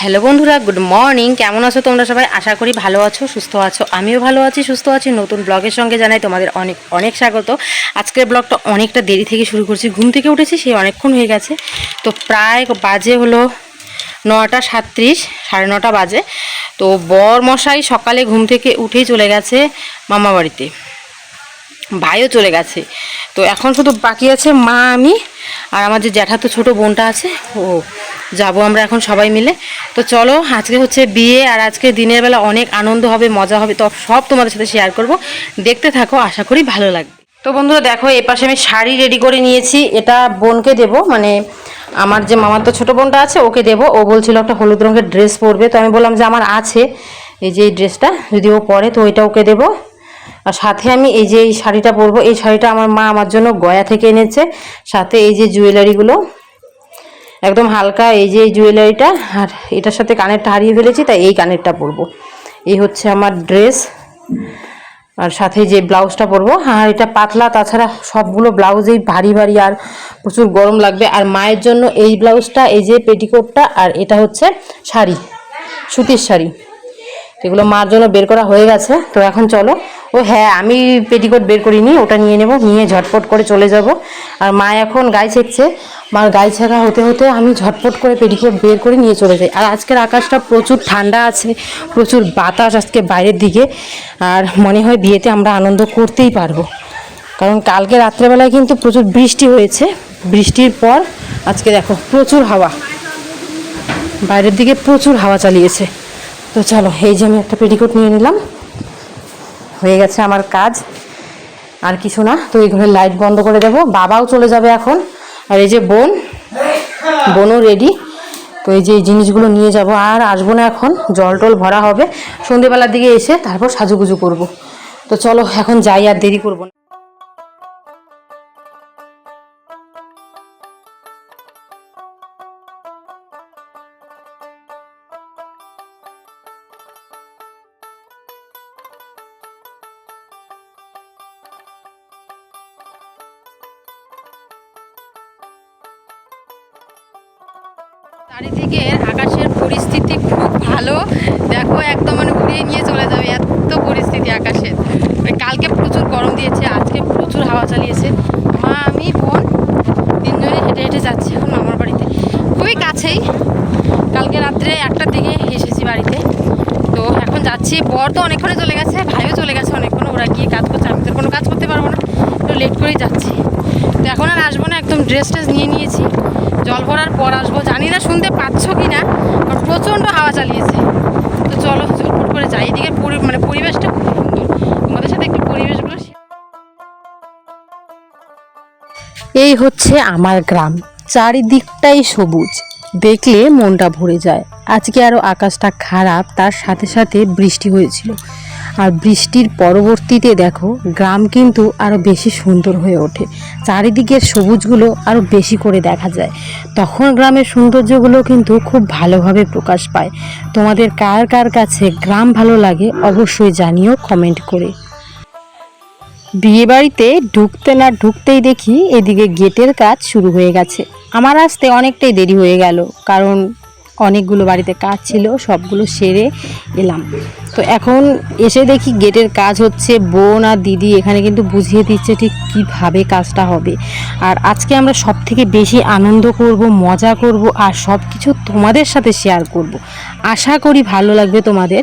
Hello বন্ধুরা, good morning. কেমন আছো তোমরা সবাই? আশা করি ভালো আছো, সুস্থ আছো। আমিও ভালো আছি, সুস্থ আছি। নতুন ব্লগের সঙ্গে জানাই তোমাদের অনেক অনেক স্বাগত। আজকের ব্লগটা অনেকটা দেরি থেকে শুরু করছি। ঘুম থেকে উঠেছি, সেই অনেকক্ষণ হয়ে গেছে। তো প্রায় বাজে হলো নটা সাতত্রিশ, সাড়ে নটা বাজে। তো বর মশাই সকালে ঘুম থেকে উঠেই চলে গেছে মামা বাড়িতে। ভাইও চলে গেছে। তো এখন শুধু বাকি আছে মা, আমি আর আমার যে জ্যাঠা তো ছোটো বোনটা আছে, ও যাব আমরা এখন সবাই মিলে। তো চলো, আজকে হচ্ছে বিয়ে আর আজকে দিনের বেলা অনেক আনন্দ হবে, মজা হবে, তো সব তোমাদের সাথে শেয়ার করব। দেখতে থাকো, আশা করি ভালো লাগবে। তো বন্ধুরা, দেখো এ পাশে আমি শাড়ি রেডি করে নিয়েছি। এটা বোনকে দেব মানে আমার যে মামার তো ছোটো বোনটা আছে, ওকে দেবো। ও বলছিল একটা হলুদ রঙের ড্রেস পরবে। তো আমি বললাম যে, আমার আছে। এই যে এই ড্রেসটা যদি ও পরে, তো ওইটা ওকে দেবো। আর সাথে আমি এই যে এই শাড়িটা পরবো, এই শাড়িটা আমার মা আমার জন্য গয়া থেকে এনেছে। সাথে এই যে জুয়েলারিগুলো একদম হালকা এই যে জুয়েলারিটা আর এটার সাথে কানেরটা হারিয়ে ফেলেছি, তাই এই কানেরটা পরবো। এই হচ্ছে আমার ড্রেস আর সাথে যে ব্লাউজটা পরবো। আর এটা পাতলা, তাছাড়া সবগুলো ব্লাউজেই ভারী ভারী, আর প্রচুর গরম লাগবে। আর মায়ের জন্য এই ব্লাউজটা, এই যে পেটিকোটটা, আর এটা হচ্ছে শাড়ি, সুতির শাড়ি। এগুলো মার জন্য বের করা হয়ে গেছে। তো এখন চলো। ও হ্যাঁ আমি পেটিকোট বের করিনি, ওটা নিয়ে নেব, নিয়ে ঝটপট করে চলে যাব। আর মা এখন গায়ে ছেঁকছে। মার গায়ে ছেঁকা হতে হতে আমি ঝটপট করে পেটিকোট বের করে নিয়ে চলে যাই। আর আজকের আকাশটা প্রচুর ঠান্ডা আছে, প্রচুর বাতাস আজকে বাইরের দিকে। আর মনে হয় বিয়েতে আমরা আনন্দ করতেই পারব। কারণ কালকে রাত্রেবেলায় কিন্তু প্রচুর বৃষ্টি হয়েছে। বৃষ্টির পর আজকে দেখো প্রচুর হাওয়া। বাইরের দিকে প্রচুর হাওয়া চালিয়েছে। তো চলো, এই যে আমি একটা পেটিকোট নিয়ে নিলাম। হয়ে গেছে আমার কাজ। আর কিছু না, তো এই ঘরের লাইট বন্ধ করে দেবো। বাবাও চলে যাবে এখন। আর এই যে বোন, বোনও রেডি তো এই যে এই জিনিসগুলো নিয়ে যাব। আর আসব না এখন, জল টল ভরা হবে। সন্ধেবেলার দিকে এসে তারপর সাজুগুজু করব। তো চলো, এখন যাই, আর দেরি করব না। চারিদিকের আকাশের পরিস্থিতি খুব ভালো। দেখো, একদম মানে ঘুরিয়ে নিয়ে চলে যাবে এত পরিস্থিতি আকাশের। মানে কালকে প্রচুর গরম দিয়েছে, আজকে প্রচুর হাওয়া চালিয়েছে। মা, আমি, বোন তিনজনে হেঁটে হেঁটে যাচ্ছি এখন মামার বাড়িতে। খুবই কাছেই। কালকে রাত্রে একটার দিকে এসেছি বাড়িতে। তো এখন যাচ্ছি। বর তো অনেকক্ষণে চলে গেছে, ভাইও চলে গেছে অনেকক্ষণ। ওরা গিয়ে কাজ করছে, আমি তো কোনো কাজ করতে পারব না। তো লেট করেই যাচ্ছি। তো এখন আর আসব না, একদম ড্রেস ট্রেস নিয়ে নিয়েছি। জল ভরার পর আসব। জানি না, শুনতে পাচ্ছ কি না প্রচণ্ড হাওয়া চালিয়েছে। তো চলো, ঝটপট করে যাই। এদিকে মানে পরিবেশটা খুব সুন্দর। তোমাদের সাথে একটু পরিবেশগুলো এই হচ্ছে আমার গ্রাম। চারিদিকটাই সবুজ। দেখলে মনটা ভরে যায়। আজকে আরও আকাশটা খারাপ, তার সাথে সাথে বৃষ্টি হয়েছিল। আর বৃষ্টির পরবর্তীতে দেখো, গ্রাম কিন্তু আরও বেশি সুন্দর হয়ে ওঠে। চারিদিকের সবুজগুলো আরও বেশি করে দেখা যায়। তখন গ্রামের সৌন্দর্যগুলো কিন্তু খুব ভালোভাবে প্রকাশ পায়। তোমাদের কার কার কাছে গ্রাম ভালো লাগে অবশ্যই জানিও কমেন্ট করে। বিয়েবাড়িতে ঢুকতে না ঢুকতেই দেখি এদিকে গেটের কাজ শুরু হয়ে গেছে। আমার আসতে অনেকটাই দেরি হয়ে গেল, কারণ অনেকগুলো বাড়িতে কাজ ছিল, সবগুলো সেরে এলাম। তো এখন এসে দেখি গেটের কাজ হচ্ছে, বোন আর দিদি এখানে কিন্তু বুঝিয়ে দিচ্ছে ঠিক কীভাবে কাজটা হবে। আর আজকে আমরা সব থেকে বেশি আনন্দ করব, মজা করব আর সব কিছু তোমাদের সাথে শেয়ার করব। আশা করি ভালো লাগবে তোমাদের।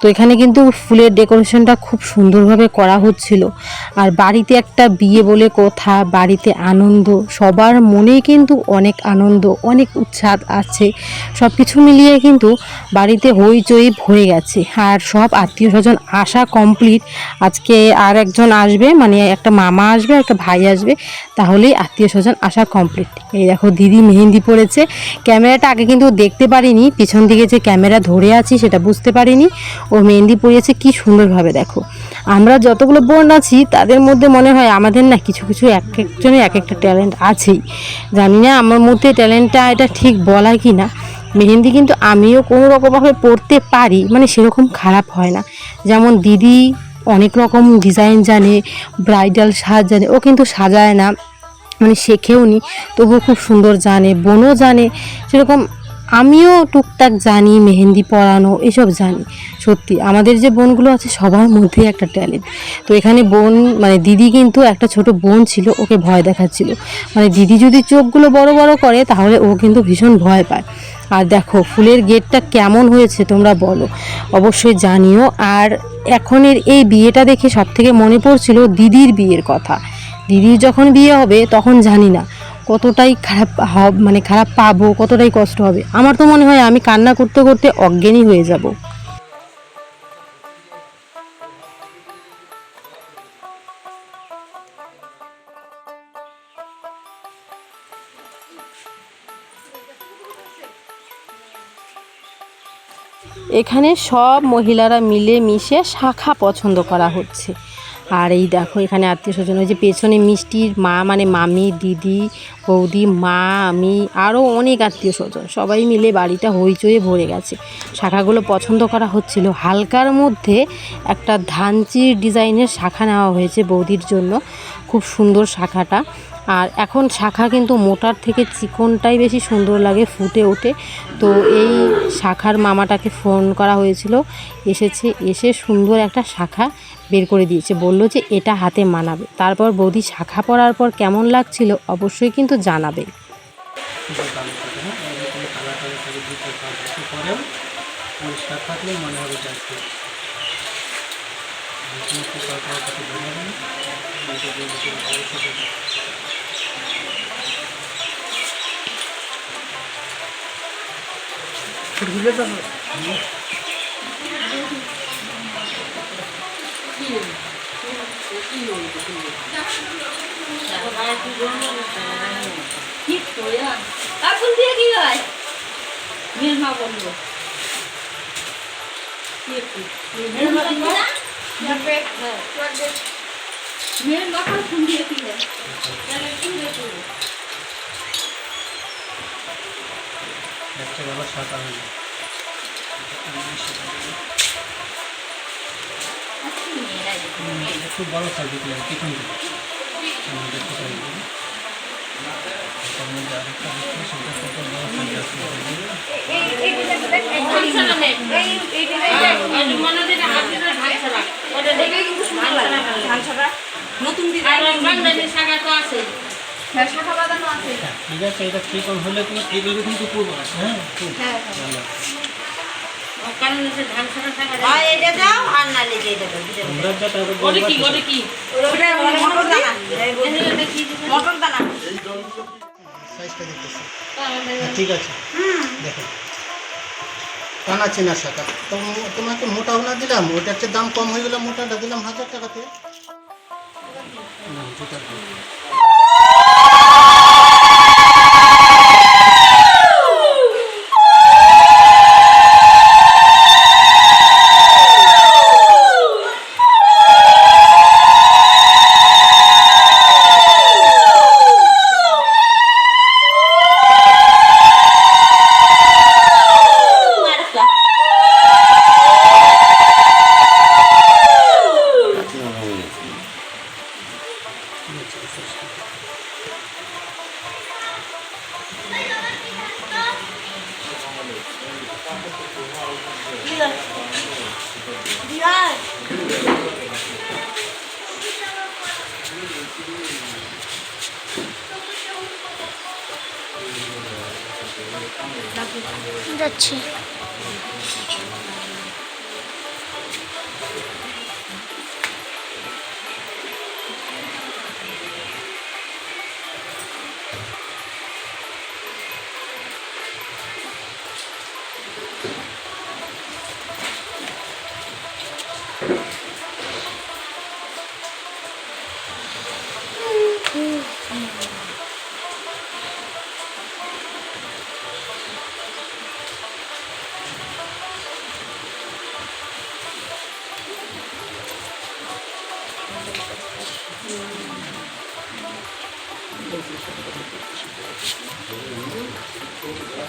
তো এখানে কিন্তু ফুলের ডেকোরেশনটা খুব সুন্দরভাবে করা হচ্ছিল। আর বাড়িতে একটা বিয়ে বলে কথা, বাড়িতে আনন্দ, সবার মনেই কিন্তু অনেক আনন্দ, অনেক উৎসাহ আছে। সব কিছু মিলিয়ে কিন্তু বাড়িতে হইচই হয়ে গেছে। আর সব আত্মীয় স্বজন আসা কমপ্লিট আজকে আর একজন আসবে মানে একটা মামা আসবে, একটা ভাই আসবে, তাহলেই আত্মীয় স্বজন আসা কমপ্লিট এই দেখো দিদি মেহেন্দি পড়েছে ক্যামেরাটা আগে কিন্তু দেখতে পারিনি, পিছন দিকে যে ক্যামেরা ধরে আছি সেটা বুঝতে পারিনি। ও মেহেন্দি পরিয়েছে কি সুন্দরভাবে দেখো। আমরা যতগুলো বোন আছি, তাদের মধ্যে মনে হয় আমাদের না কিছু কিছু এক একজনের এক একটা ট্যালেন্ট আছেই। জানি না আমার মধ্যে ট্যালেন্টটা এটা ঠিক বলা কি না মেহেন্দি কিন্তু আমিও কোনো রকমভাবে পড়তে পারি মানে সেরকম খারাপ হয় না। যেমন দিদি অনেক রকম ডিজাইন জানে ব্রাইডাল সাজ জানে, ও কিন্তু সাজায় না মানে শেখেও নি তবুও খুব সুন্দর জানে, বোনও জানে, সেরকম আমিও টুকটাক জানি, মেহেন্দি পরানো, এসব জানি। সত্যি, আমাদের যে বোনগুলো আছে, সবার মধ্যে একটা ট্যালেন্ট। তো এখানে বোন মানে দিদি কিন্তু একটা ছোট বোন ছিল, ওকে ভয় দেখাচ্ছিল। মানে দিদি যদি চোখগুলো বড় বড় করে, তাহলে ও কিন্তু ভীষণ ভয় পায়। আর দেখো, ফুলের গেটটা কেমন হয়েছে তোমরা বলো। অবশ্যই জানিও। আর এখনের এই বিয়েটা দেখে সব থেকে মনে পড়ছিল দিদির বিয়ের কথা। দিদির যখন বিয়ে হবে, তখন জানি না। কতটাই খারাপ মানে খারাপ পাবো, কতটাই কষ্ট হবে? আমার তো মনে হয় আমি কান্না করতে করতে অজ্ঞানী হয়ে যাব। এখানে সব মহিলারা মিলে মিশে শাখা পছন্দ করা হচ্ছে। আর এই দেখো এখানে আত্মীয় স্বজন, ওই যে পেছনে মিষ্টির মা মানে মামি, দিদি, বৌদি, মা, আমি আরও অনেক আত্মীয় স্বজন। সবাই মিলে বাড়িটা হইচয়ে ভরে গেছে। শাখাগুলো পছন্দ করা হচ্ছিল। হালকার মধ্যে একটা ধানচির ডিজাইনের শাখা নেওয়া হয়েছে বৌদির জন্য। খুব সুন্দর শাখাটা। আর এখন শাখা কিন্তু মোটার থেকে চিকনটাই বেশি সুন্দর লাগে ফুটে ওঠে। তো এই শাখার মামাটাকে ফোন করা হয়েছিল, এসেছে, এসে সুন্দর একটা শাখা বের করে দিয়েছে। বলল যে এটা হাতে মানাবে। তারপর বৌদি শাখা পরার পর কেমন লাগছিল অবশ্যই কিন্তু জানাবে। মনে হবে থাকে ধরে নেবেন দুটো দিয়ে কি হয় নির্মা বলল মেয়ের মাথা ফোন দিয়ে কি হয় একটা ভালো সাদা হয়ে একটু বড় সাইজ দিলে পিছন আমি দেখতে পারি এটার মধ্যে আরেকটা দেখতে সেটা কত বড় সাইজ আছে। নতুন ডিজাইন শাখা তো আছে ঠিক আছে এটা চিকন হলে তুমি এইভাবে কিন্তু করব হ্যাঁ? হয় হ্যাঁ, ঠিক আছে। দেখো। টানা চেনা শাখা। তো তোমাকে মোটা ওনা দিলাম ওটা হচ্ছে দাম কম হয়ে গেলে মোটাটা দিলাম হাজার টাকাতে 그렇지. Thank you. জুতার দাম।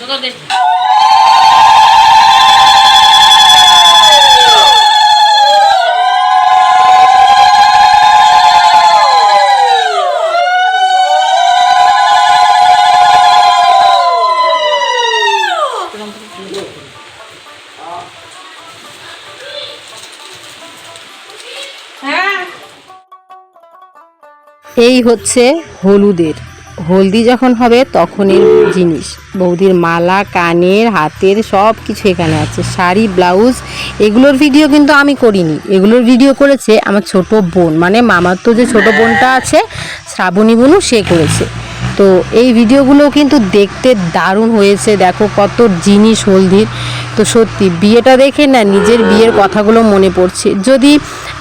যাচ্ছে দে এই হচ্ছে হলুদের। হলদি যখন হবে তখনই জিনিস। বৌদির মালা, কানের, হাতের সব কিছু এখানে আছে। শাড়ি, ব্লাউজ, এগুলোর ভিডিও কিন্তু আমি করিনি। এগুলোর ভিডিও করেছে আমার ছোট বোন। মানে মামার তো যে ছোট বোনটা আছে, শ্রাবণী বোনু, সে করেছে। তো এই ভিডিওগুলো কিন্তু দেখতে দারুণ হয়েছে। দেখো কত জিনিস হলদির। তো সত্যি, বিয়েটা দেখে না নিজের বিয়ের কথাগুলো মনে পড়ছে। যদি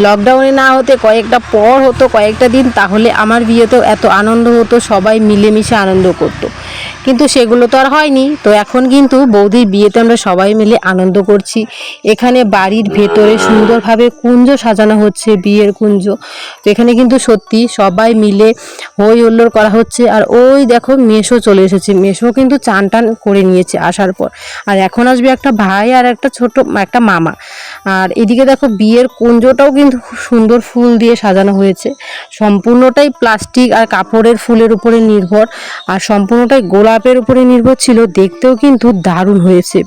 লকডাউনে না হতে কয়েকটা পর হতো, কয়েকটা দিন, তাহলে আমার বিয়েতেও এত আনন্দ হতো, সবাই মিলেমিশে আনন্দ করতো। কিন্তু সেগুলো তো আর হয়নি। তো এখন কিন্তু বৌদির বিয়েতে আমরা সবাই মিলে আনন্দ করছি। এখানে বাড়ির ভেতরে সুন্দরভাবে কুঞ্জ সাজানো হচ্ছে, বিয়ের কুঞ্জ। তো এখানে কিন্তু সত্যি সবাই মিলে হই হুল্লোড় করা হচ্ছে। আর ওই দেখো মেশো চলে এসেছে। মেশো কিন্তু চান টান করে নিয়েছে আসার পর। আর এখন আসবে একটা ভাই আর একটা ছোট একটা মামা। আর এদিকে দেখো বিয়ের কুঞ্জটাও কিন্তু খুব সুন্দর ফুল দিয়ে সাজানো হয়েছে। সম্পূর্ণটাই প্লাস্টিক আর কাপড়ের ফুলের উপরে নির্ভর। আর সম্পূর্ণটাই গোলাপের উপরে নির্ভর ছিল দেখতেও কিন্তু দারুণ হয়েছে।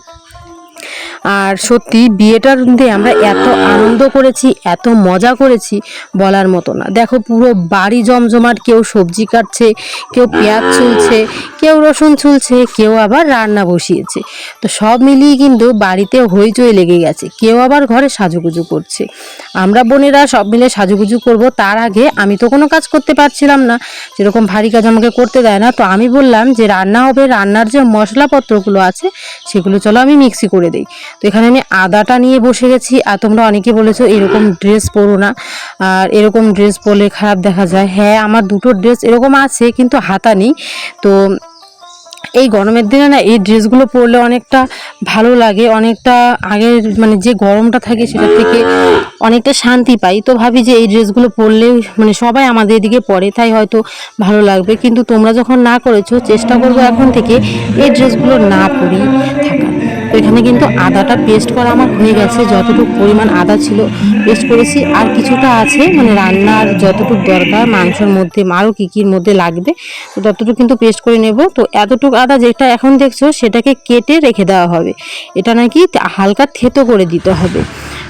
আর সত্যি বিয়েটার মধ্যে আমরা এত আনন্দ করেছি, এত মজা করেছি বলার মতো না। দেখো পুরো বাড়ি জমজমাট, কেউ সবজি কাটছে, কেউ পেঁয়াজ ছুলছে, কেউ রসুন ছুলছে, কেউ আবার রান্না বসিয়েছে। তো সব মিলিয়ে কিন্তু বাড়িতে হইচই লেগে গেছে, কেউ আবার ঘরে সাজুগুজু করছে। আমরা বোনেরা সব মিলে সাজুগুজু করব, তার আগে আমি তো কোনো কাজ করতে পারছিলাম না। যেরকম ভারী কাজ আমাকে করতে দেয় না, তো আমি বললাম যে রান্না হবে, রান্নার যে মশলাপত্রগুলো আছে, সেগুলো চলো আমি মিক্সি করে দিই তো এখানে আমি আদাটা নিয়ে বসে গেছি, আর তোমরা অনেকে বলেছ এরকম ড্রেস পরো না। আর এরকম ড্রেস পরলে খারাপ দেখা যায়। হ্যাঁ আমার দুটো ড্রেস এরকম আছে, কিন্তু হাতা নেই। তো এই গরমের দিনে না, এই ড্রেসগুলো পরলে অনেকটা ভালো লাগে, অনেকটা আগের মানে যে গরমটা থাকে সেটা থেকে অনেকটা শান্তি পাই। তো ভাবি যে এই ড্রেসগুলো পরলে মানে সবাই আমাদের এদিকে পরে, তাই হয়তো ভালো লাগবে। কিন্তু তোমরা যখন না করেছ, চেষ্টা করব এখন থেকে এই ড্রেসগুলো না পরি থাকা এখানে কিন্তু আদাটা পেস্ট করা আমার হয়ে গেছে। যতটুকু পরিমাণ আদা ছিল পেস্ট করেছি। আর কিছুটা আছে মানে রান্নার যতটুকু দরকার, মাংসের মধ্যে, আরও কী কীর মধ্যে লাগবে, তো ততটুকু কিন্তু পেস্ট করে নেব। তো এতটুকু আদা যেটা এখন দেখছ, সেটাকে কেটে রেখে দেওয়া হবে। এটা নাকি হালকা থেতো করে দিতে হবে।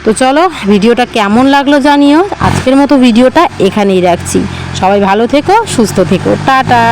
তো চলো, ভিডিওটা কেমন লাগল জানিও। আজকের মতো ভিডিওটা এখানেই রাখছি। সবাই ভালো থেকো, সুস্থ থেকো। টাটা!